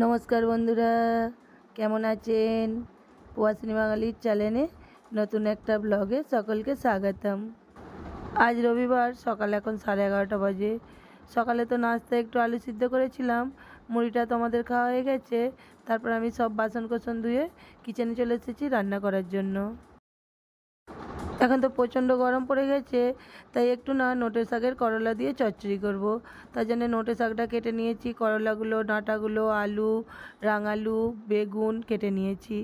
নমস্কার বন্ধুরা, কেমন আছেন? ওয়াসিনী বাঙালির চ্যানেলে নতুন একটা ব্লগে সকলকে স্বাগতম। আজ রবিবার, সকাল এখন সাড়ে এগারোটা বাজে। সকালে তো নাস্তা একটু আলু সিদ্ধ করেছিলাম, মুড়িটা তো আমাদের খাওয়া হয়ে গেছে, তারপর আমি সব বাসন কোসন ধুয়ে কিচেনে চলে এসেছি রান্না করার জন্য। এখন তো প্রচণ্ড গরম পড়ে গেছে, তাই একটু না নোটে শাকের করলা দিয়ে চচ্চড়ি করব। তার জন্য নোটে শাকটা কেটে নিয়েছি, করলাগুলো, ডাঁটাগুলো, আলু, রাঙালু, বেগুন কেটে নিয়েছি।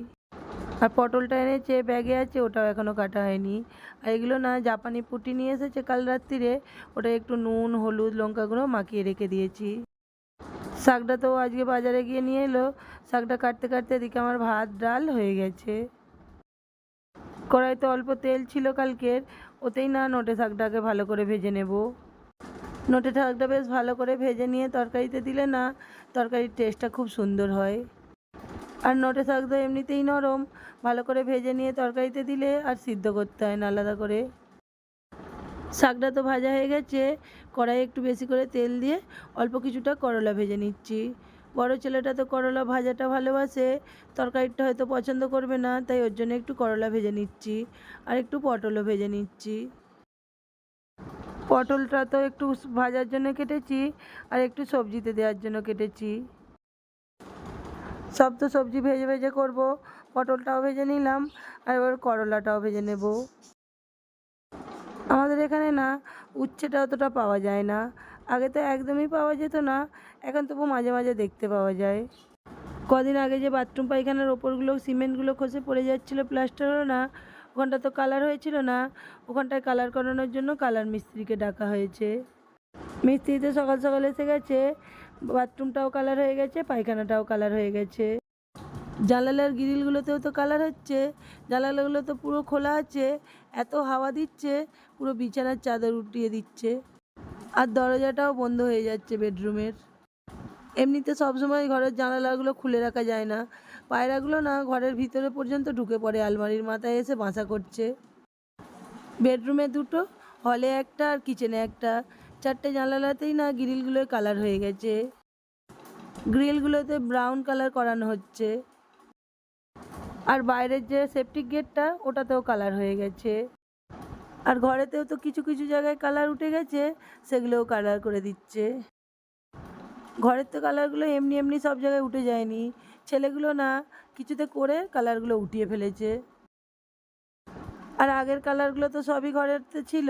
আর পটলটা এনেছে, ব্যাগে আছে, ওটাও এখনও কাটা হয়নি। আর এগুলো না জাপানি পুটি নিয়ে এসেছে কাল রাত্রিরে ওটা একটু নুন, হলুদ, লঙ্কা গুঁড়ো মাখিয়ে রেখে দিয়েছি। শাকটা তো আজকে বাজারে গিয়ে নিয়ে এলো, শাকটা কাটতে কাটতে এদিকে আমার ভাত ডাল হয়ে গেছে। কড়াইতে অল্প তেল ছিল কালকের, ওতেই না নোটে শাকটাকে ভালো করে ভেজে নেব। নোটে শাকটা বেশ ভালো করে ভেজে নিয়ে তরকারিতে দিলে না তরকারির টেস্টটা খুব সুন্দর হয়। আর নোটে শাক তো এমনিতেই নরম, ভালো করে ভেজে নিয়ে তরকারিতে দিলে আর সিদ্ধ করতে হয় না আলাদা করে। শাকটা তো ভাজা হয়ে গেছে কড়াই একটু বেশি করে তেল দিয়ে অল্প কিছুটা করলা ভেজে নিচ্ছি। বড় ছেলেটা তো করলা ভাজাটা ভালোবাসে, তরকারিটা হয়তো পছন্দ করবে না, তাই ওর জন্য একটু করলা ভেজে নিচ্ছি আর একটু পটলও ভেজে নিচ্ছি। পটলটা তো একটু ভাজার জন্য কেটেছি আর একটু সবজিতে দেওয়ার জন্য কেটেছি। সব তো সবজি ভেজে ভেজে করব, পটলটাও ভেজে নিলাম আর এবার করলাটাও ভেজে নেব। আমাদের এখানে না, উচ্ছেটা অতটা পাওয়া যায় না আগে তো একদমই পাওয়া যেত না, এখন তবু মাঝে মাঝে দেখতে পাওয়া যায়। কদিন আগে যে বাথরুম পায়খানার ওপরগুলো, সিমেন্টগুলো খসে পড়ে যাচ্ছিল, প্লাস্টার হলো না, ওখানটা তো কালার হয়েছিল না, ওখানটায় কালার করানোর জন্য কালার মিস্ত্রিকে ডাকা হয়েছে। মিস্ত্রি তো সকাল সকাল এসে গেছে, বাথরুমটাও কালার হয়ে গেছে, পায়খানাটাও কালার হয়ে গেছে। জানালার গ্রিলগুলোতেও তো কালার হচ্ছে, জানালাগুলো তো পুরো খোলা আছে, এত হাওয়া দিচ্ছে, পুরো বিছানার চাদর উঠিয়ে দিচ্ছে। আর দরজাটাও বন্ধ হয়ে যাচ্ছে বেডরুমের। এমনিতে সবসময় ঘরের জানালাগুলো খুলে রাখা যায় না। পায়রাগুলো না ঘরের ভিতরে পর্যন্ত ঢুকে পড়ে, আলমারির মাথায় এসে বাসা করছে। বেডরুমে দুটো, হলে একটা আর কিচেনে একটা। চারটে জানালাতেই না গ্রিলগুলোর কালার হয়ে গেছে। গ্রিলগুলোতে ব্রাউন কালার করানো হচ্ছে। আর বাইরের যে সেপটিক গেটটা, ওটাতেও কালার হয়ে গেছে। আর ঘরেতেও তো কিছু কিছু জায়গায় কালার উঠে গেছে, সেগুলোও কালার করে দিচ্ছে। ঘরের তো কালারগুলো এমনি এমনি সব জায়গায় উঠে যায়নি। ছেলেগুলো না, কিছুতে করে কালারগুলো উঠিয়ে ফেলেছে। আর আগের কালারগুলো তো সবই ঘরেতে ছিল,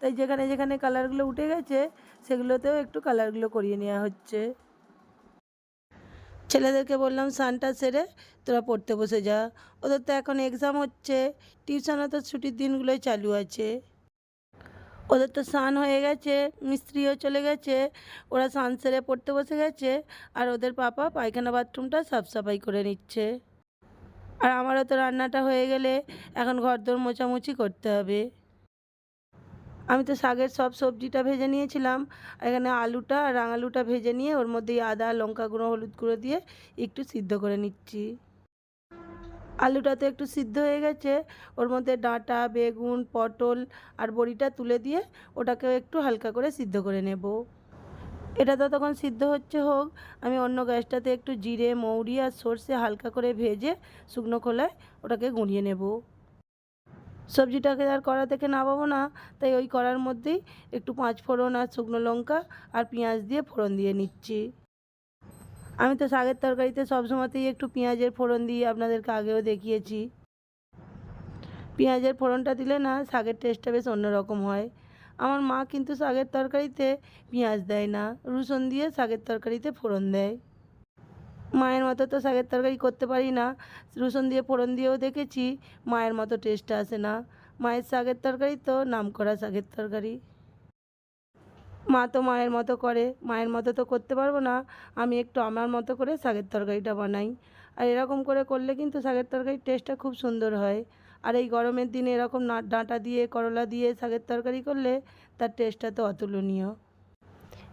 তাই যেখানে যেখানে কালারগুলো উঠে গেছে, সেগুলোতেও একটু কালারগুলো করিয়ে নেওয়া হচ্ছে। ছেলেদেরকে বললাম স্নানটা সেরে তোরা পড়তে বসে যা। ওদের তো এখন এক্সাম হচ্ছে। টিউশনও তো ছুটির দিনগুলোই চালু আছে। ওদের তো স্নান হয়ে গেছে, মিস্ত্রিও চলে গেছে, ওরা স্নান সেরে পড়তে বসে গেছে, আর ওদের পাপা পায়খানা বাথরুমটা সাফ সাফাই করে নিচ্ছে। আর আমারও তো রান্নাটা হয়ে গেলে এখন ঘরদোর মোছামুছি করতে হবে। আমি তো শাকের সব সবজিটা ভেজে নিয়েছিলাম। এখানে আলুটা আর রাঙালুটা ভেজে নিয়ে ওর মধ্যে আদা, লঙ্কা গুঁড়ো, হলুদ গুঁড়ো দিয়ে একটু সিদ্ধ করে নিচ্ছি। আলুটা তো একটু সিদ্ধ হয়ে গেছে। ওর মধ্যে ডাঁটা, বেগুন, পটল আর বড়িটা তুলে দিয়ে ওটাকেও একটু হালকা করে সিদ্ধ করে নেব। এটা তো তখন সিদ্ধ হচ্ছে হোক। আমি অন্য গ্যাসটাতে একটু জিরে, মৌরি আর সর্ষে হালকা করে ভেজে শুকনো খোলায় ওটাকে গুঁড়িয়ে নেব। সবজিটাকে আর কড়া থেকে নামাবো না। তাই ওই কড়ার মধ্যেই একটু পাঁচ ফোড়ন আর শুকনো লঙ্কা আর পেঁয়াজ দিয়ে ফোড়ন দিয়ে নিচ্ছি। আমি তো শাকের তরকারিতে সবসময়তেই একটু পেঁয়াজের ফোড়ন দিয়ে আপনাদেরকে আগেও দেখিয়েছি। পেঁয়াজের ফোড়নটা দিলে না শাকের টেস্টটা বেশ অন্যরকম হয়। আমার মা কিন্তু শাকের তরকারিতে পেঁয়াজ দেয় না, রসুন দিয়ে শাকের তরকারিতে ফোড়ন দেয়। মায়ের মতো তো শাকের তরকারি করতে পারি না। রসুন দিয়ে, ফোড়ন দিয়েও দেখেছি মায়ের মতো টেস্ট আসে না। মায়ের শাকের তরকারি তো নাম করা শাকের তরকারি। মা তো মায়ের মতো করে, মায়ের মতো তো করতে পারব না। আমি একটু আমার মতো করে শাকের তরকারিটা বানাই। আর এরকম করে করলে কিন্তু শাকের তরকারির টেস্টটা খুব সুন্দর হয়। আর এই গরমের দিনে এরকম ডাঁটা দিয়ে, করলা দিয়ে শাকের তরকারি করলে তার টেস্টটা তো অতুলনীয়।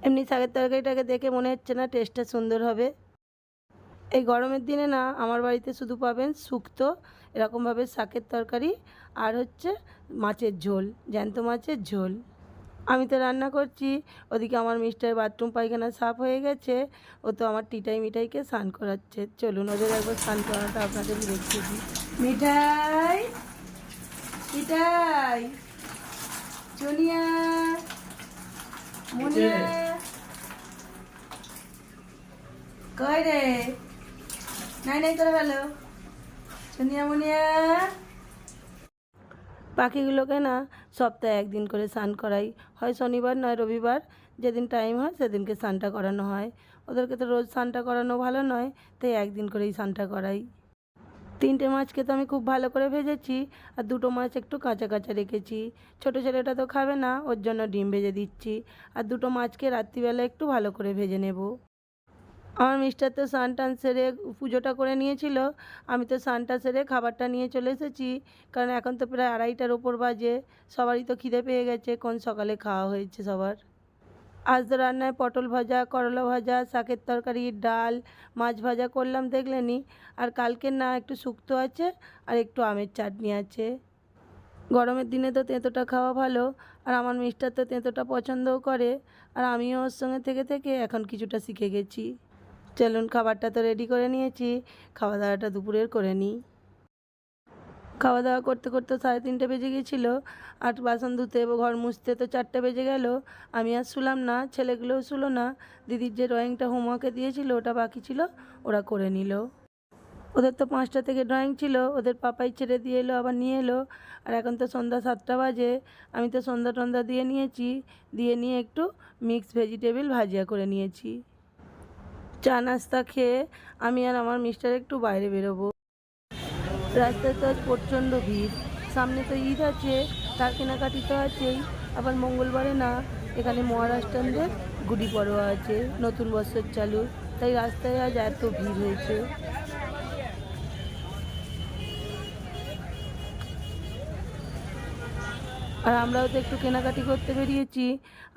এমনি শাকের তরকারিটাকে দেখে মনে হচ্ছে না টেস্টটা সুন্দর হবে। এই গরমের দিনে না আমার বাড়িতে শুধু পাবেন শুক্তো এরকমভাবে শাকের তরকারি আর হচ্ছে মাছের ঝোল জ্যান্ত মাছের ঝোল। আমি তো রান্না করছি ওদিকে আমার মিস্টার বাথরুম পায়খানা সাফ হয়ে গেছে ও তো আমার টিটাই মিঠাইকে স্নান করাচ্ছে। চলুন ওদের একবার স্নান করাটা আপনাদের দেখিয়ে দিই। মিঠাই মিঠাই চুনিয়া মুনিয়া। কই রে? পাখিগুলোকে না সপ্তাহে একদিন করে স্নান করাই। হয় শনিবার, নয় রবিবার। যেদিন টাইম হয়, সেদিনকে স্নানটা করানো হয়। ওদেরকে তো রোজ স্নানটা করানো ভালো নয়, তাই একদিন করেই স্নানটা করাই। তিনটে মাছকে তো আমি খুব ভালো করে ভেজেছি, আর দুটো মাছ একটু কাঁচা কাঁচা রেখেছি। ছোটো ছেলেটা তো খাবে না, ওর জন্য ডিম ভেজে দিচ্ছি। আর দুটো মাছকে রাত্রিবেলা একটু ভালো করে ভেজে নেব। আমার মিস্টার তো স্নান টান সেরে পুজোটা করে নিয়েছিল, আমি তো স্নানটা সেরে খাবারটা নিয়ে চলে এসেছি, কারণ এখন তো প্রায় আড়াইটার ওপর বাজে, সবারই তো খিদে পেয়ে গেছে, কোন সকালে খাওয়া হয়েছে সবার? আজ তো রান্নায় পটল ভাজা, করলা ভাজা, শাকের তরকারি, ডাল, মাছ ভাজা করলাম, দেখলেনি, আর কালকের না একটু শুক্তো আছে, আর একটু আমের চাটনি আছে। গরমের দিনে তো তেঁতোটা খাওয়া ভালো, আর আমার মিস্টার তো তেঁতোটা পছন্দও করে, আর আমিও ওর সঙ্গে থেকে থেকে এখন কিছুটা শিখে গেছি। চলুন খাবারটা তো রেডি করে নিয়েছি। খাওয়া দাওয়াটা দুপুরের করে নিই। খাওয়া দাওয়া করতে করতে সাড়ে তিনটে বেজে গিয়েছিল আর বাসন ধুতে ঘর মুছতে তো চারটে বেজে গেল। আমি আর শুলাম না, ছেলেগুলোও শুলো না। দিদির যে ড্রয়িংটা হোমওয়ার্কে দিয়েছিল, ওটা বাকি ছিল, ওরা করে নিল। ওদের তো পাঁচটা থেকে ড্রয়িং ছিল, ওদের পাপাই ছেড়ে দিয়ে এলো, আবার নিয়ে এলো। আর এখন তো সন্ধ্যা সাতটা বাজে। আমি তো সন্ধ্যা টন্ধা দিয়ে নিয়েছি। দিয়ে নিয়ে একটু মিক্স ভেজিটেবিল ভাজিয়া করে নিয়েছি। চা নাস্তা খেয়ে আমি আর আমার মিস্টার একটু বাইরে বেরোবো। রাস্তায় তো আজ প্রচণ্ড ভিড়। সামনে তো ঈদ আছে, তার কেনাকাটি তো আছেই। আবার মঙ্গলবারে না, এখানে মহারাষ্ট্রানদের গুড়ি পড়োয়া আছে, নতুন বছর চালু। তাই রাস্তায় আজ এত ভিড় হয়েছে। আর আমরাও তো একটু কেনাকাটি করতে বেরিয়েছি।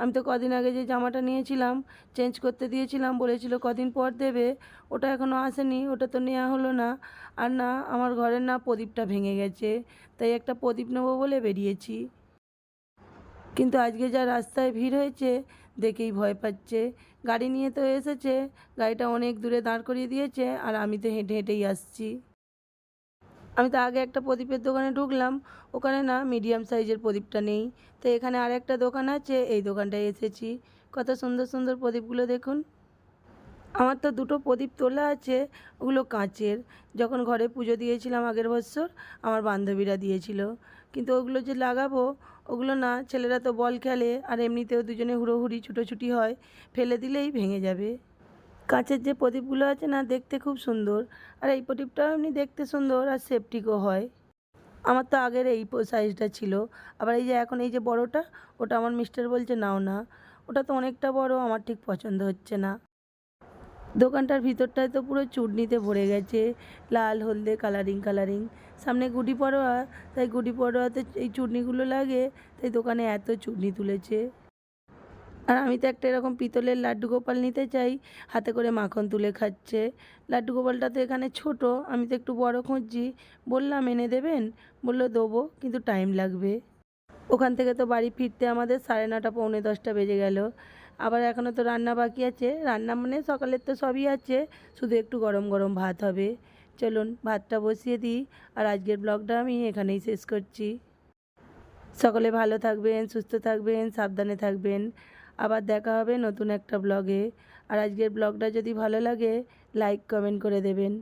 আমি তো কদিন আগে যে জামাটা নিয়েছিলাম চেঞ্জ করতে দিয়েছিলাম, বলেছিল কদিন পর দেবে। ওটা এখনও আসেনি, ওটা তো নেওয়া হলো না। আর না, আমার ঘরের না প্রদীপটা ভেঙে গেছে, তাই একটা প্রদীপ নেব বলে বেরিয়েছি। কিন্তু আজকে যা রাস্তায় ভিড় হয়েছে, দেখেই ভয় পাচ্ছে। গাড়ি নিয়ে তো এসেছে, গাড়িটা অনেক দূরে দাঁড় করিয়ে দিয়েছে, আর আমি তো হেঁটে হেঁটেই আসছি। আমি তো আগে একটা প্রদীপের দোকানে ঢুকলাম, ওখানে না মিডিয়াম সাইজের প্রদীপটা নেই। তো এখানে আর একটা দোকান আছে, এই দোকানটায় এসেছি। কত সুন্দর সুন্দর প্রদীপগুলো দেখুন। আমার তো দুটো প্রদীপ তোলা আছে, ওগুলো কাঁচের। যখন ঘরে পুজো দিয়েছিলাম আগের বছর, আমার বান্ধবীরা দিয়েছিল। কিন্তু ওগুলো যে লাগাবো, ওগুলো না, ছেলেরা তো বল খেলে, আর এমনিতেও দুজনে হুড়োহুড়ি, ছুটোছুটি হয়, ফেলে দিলেই ভেঙে যাবে। কাঁচের যে প্রদীপগুলো আছে না, দেখতে খুব সুন্দর। আর এই প্রদীপটাও এমনি দেখতে সুন্দর আর সেফটিকও হয়। আমার তো আগের এই সাইজটা ছিল। আবার এই যে এখন এই যে বড়টা, ওটা আমার মিস্টার বলছে, নাও না। ওটা তো অনেকটা বড়, আমার ঠিক পছন্দ হচ্ছে না। দোকানটার ভিতরটায় তো পুরো চুটনিতে ভরে গেছে, লাল, হলদে কালারিং কালারিং সামনে গুডি পরোয়া, তাই গুডি পরোয়াতে এই চুটনিগুলো লাগে, তাই দোকানে এত চুটনি তুলেছে। আর আমি তো একটা এরকম পিতলের লাড্ডু গোপাল নিতে চাই। হাতে করে মাখন তুলে খাচ্ছে। লাড্ডু গোপালটা তো এখানে ছোট, আমি তো একটু বড় খুঁজছি। বললাম, এনে দেবেন? বলল, দেবো, কিন্তু টাইম লাগবে। ওখান থেকে তো বাড়ি ফিরতে আমাদের সাড়ে নটা, পৌনে দশটা বেজে গেল। আবার এখনও তো রান্না বাকি আছে। রান্না মানে সকালের তো সবই আছে, শুধু একটু গরম গরম ভাত হবে। চলুন, ভাতটা বসিয়ে দিই আর আজকের ব্লগটা আমি এখানেই শেষ করছি। সকলে ভালো থাকবেন, সুস্থ থাকবেন, সাবধানে থাকবেন। আবার দেখা হবে নতুন একটা ব্লগে আর আজকের ব্লগটা যদি ভালো লাগে লাইক কমেন্ট করে দেবেন।